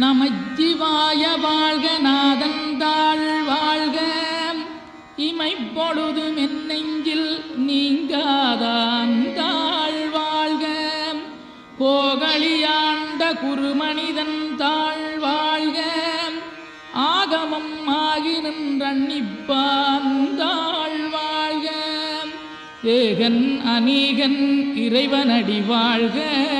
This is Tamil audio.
நமச்சிவாய வாழ்க நாதந்தாள் வாழ்க. இமைப்பொழுதும் என் நெஞ்சில் நீங்காதாந்தாள் வாழ்க. போகழியாண்ட குருமனிதன் தாழ் வாழ்க. ஆகமம் ஆகி நின்றன்னிப்பான் தாழ் வாழ்க. ஏகன் அநீகன் இறைவனடி வாழ்க.